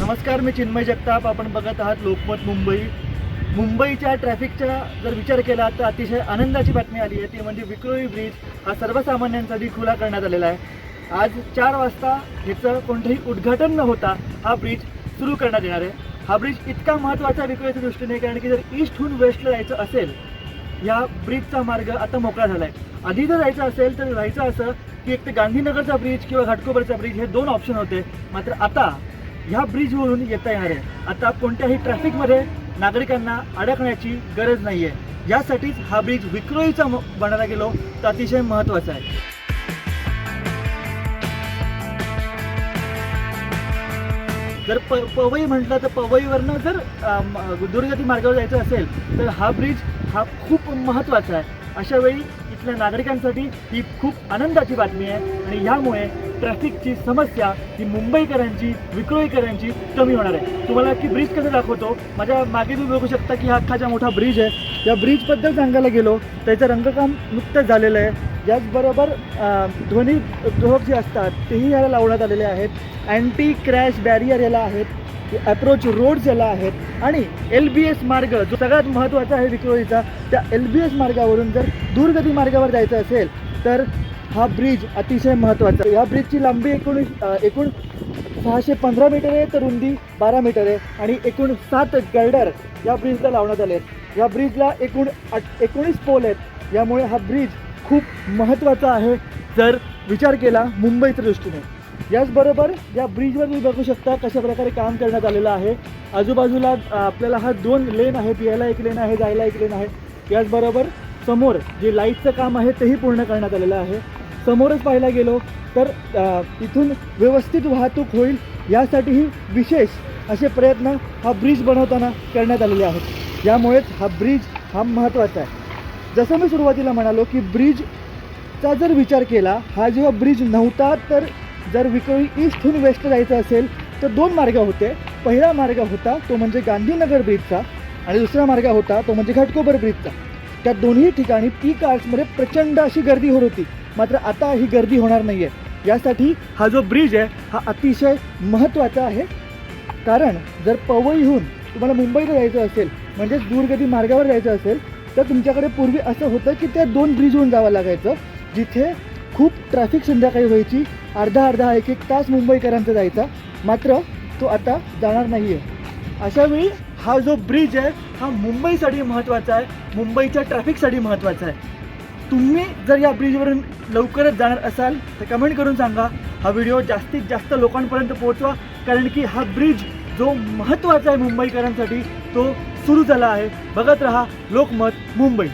नमस्कार मी चिन्मय जगताप. आपण बघत आहात लोकमत मुंबई. मुंबईच्या ट्रॅफिकचा जर विचार केला तर अतिशय आनंदाची बातमी आली आहे. ती म्हणजे विक्रोळी ब्रिज हा सर्वसामान्यांसाठी खुला करण्यात आलेला आहे. आज चार वाजता ह्याचं कोणतंही उद्घाटन न होता हा ब्रिज सुरू करण्यात येणार आहे. हा ब्रिज इतका महत्त्वाचा विक्रोळीच्या दृष्टीने कारण की जर ईस्टहून वेस्टला जायचं असेल या ब्रिजचा मार्ग आता मोकळा झाला आहे आधी जर जायचं असेल तर जायचं असं की एक तर गांधीनगरचा ब्रिज किंवा घाटकोपरचा ब्रिज हे दोन ऑप्शन होते. मात्र आता ह्या ब्रिजवरून येता येणार आहे. आता कोणत्याही ट्रॅफिकमध्ये नागरिकांना अडकण्याची गरज नाही आहे यासाठीच हा ब्रिज विक्रोळीचा म- बनायला गेलो तर अतिशय महत्त्वाचा आहे. जर प पवई म्हटलं तर पवईवरनं जर दुर्गती मार्गावर जायचं असेल तर हा ब्रिज हा खूप महत्त्वाचा आहे. अशा वेळी इथल्या नागरिकांसाठी ही खूप आनंदाची बातमी आहे आणि ह्यामुळे ट्रॅफिकची समस्या ही मुंबईकरांची विक्रोळीकरांची कमी होणार आहे. तुम्हाला की ब्रिज कसं दाखवतो? माझ्या मागे तुम्ही बघू शकता की हा अख्खाचा मोठा ब्रिज आहे या ब्रिजबद्दल सांगायला गेलो त्याचं रंगकाम नुकतंच झालेलं आहे. याचबरोबर ध्वनी ध्वक जे असतात तेही याला लावण्यात आलेले आहेत. अँटी क्रॅश बॅरियर याला आहेत अप्रोच रोड्स याला आहेत. आणि एल बी एस मार्ग जो सगळ्यात महत्त्वाचा आहे विक्रोळीचा त्या एल बी एस मार्गावरून जर दूरगती मार्गावर जायचं असेल तर हा ब्रिज अतिशय महत्त्वाचा या ब्रिजची लांबी एकूण एकूण सहाशे पंधरा मीटर आहे तर रुंदी बारा मीटर आहे आणि एकूण सात गर्डर या ब्रिजला लावण्यात आले आहेत. या ब्रिजला एकूण अट एकोणीस पोल आहेत. यामुळे हा ब्रिज खूप महत्त्वाचा आहे जर विचार केला मुंबईच्या दृष्टीने. याचबरोबर या ब्रिजवर तुम्ही बघू शकता कशा प्रकारे काम करण्यात आलेलं आहे. आजूबाजूला आपल्याला हा दोन लेन आहेत यायला एक लेन आहे जायला एक लेन आहे. याचबरोबर समोर जे लाईटचं काम आहे तेही पूर्ण करण्यात आलेलं आहे. समोरच पाहायला गेलो तर इथून व्यवस्थित वाहतूक होईल यासाठीही विशेष असे प्रयत्न हा ब्रिज बनवताना करण्यात आलेले आहेत. यामुळेच हा ब्रिज हा महत्त्वाचा आहे. जसं मी सुरुवातीला म्हणालो की ब्रिजचा जर विचार केला हा जेव्हा ब्रिज नव्हता तर जर विक्रोळी ईस्टहून वेस्ट जायचं असेल तर दोन मार्ग होते. पहिला मार्ग होता तो म्हणजे गांधीनगर ब्रिजचा आणि दुसरा मार्ग होता तो म्हणजे घाटकोपर ब्रिजचा. त्या दोन्ही ठिकाणी पीक आर्ट्समध्ये प्रचंड अशी गर्दी होत होती. मात्र आता ही गर्दी होणार नाही आहे यासाठी हा जो ब्रिज आहे हा अतिशय महत्त्वाचा आहे. कारण जर पवईहून तुम्हाला मुंबईला जायचं असेल म्हणजेच दूरगती मार्गावर जायचं असेल तर तुमच्याकडे पूर्वी असं होतं की त्या दोन ब्रिजहून जावं लागायचं. जिथे खूप ट्रॅफिक संध्याकाळी व्हायची अर्धा अर्धा एक एक तास मुंबईकरांचा जायचा. मात्र तो आता जाणार नाही आहे अशा वेळी हा जो ब्रिज आहे हा मुंबईसाठी महत्त्वाचा आहे मुंबईच्या ट्रॅफिकसाठी महत्त्वाचा आहे. तुम्ही जर या ब्रिजवरून लवकरच जाणार असाल तर कमेंट करून सांगा. हा व्हिडिओ जास्तीत जास्त लोकांपर्यंत पोहोचवा कारण की हा ब्रिज जो महत्त्वाचा आहे मुंबईकरांसाठी तो सुरू झाला आहे. बघत रहा लोकमत मुंबई.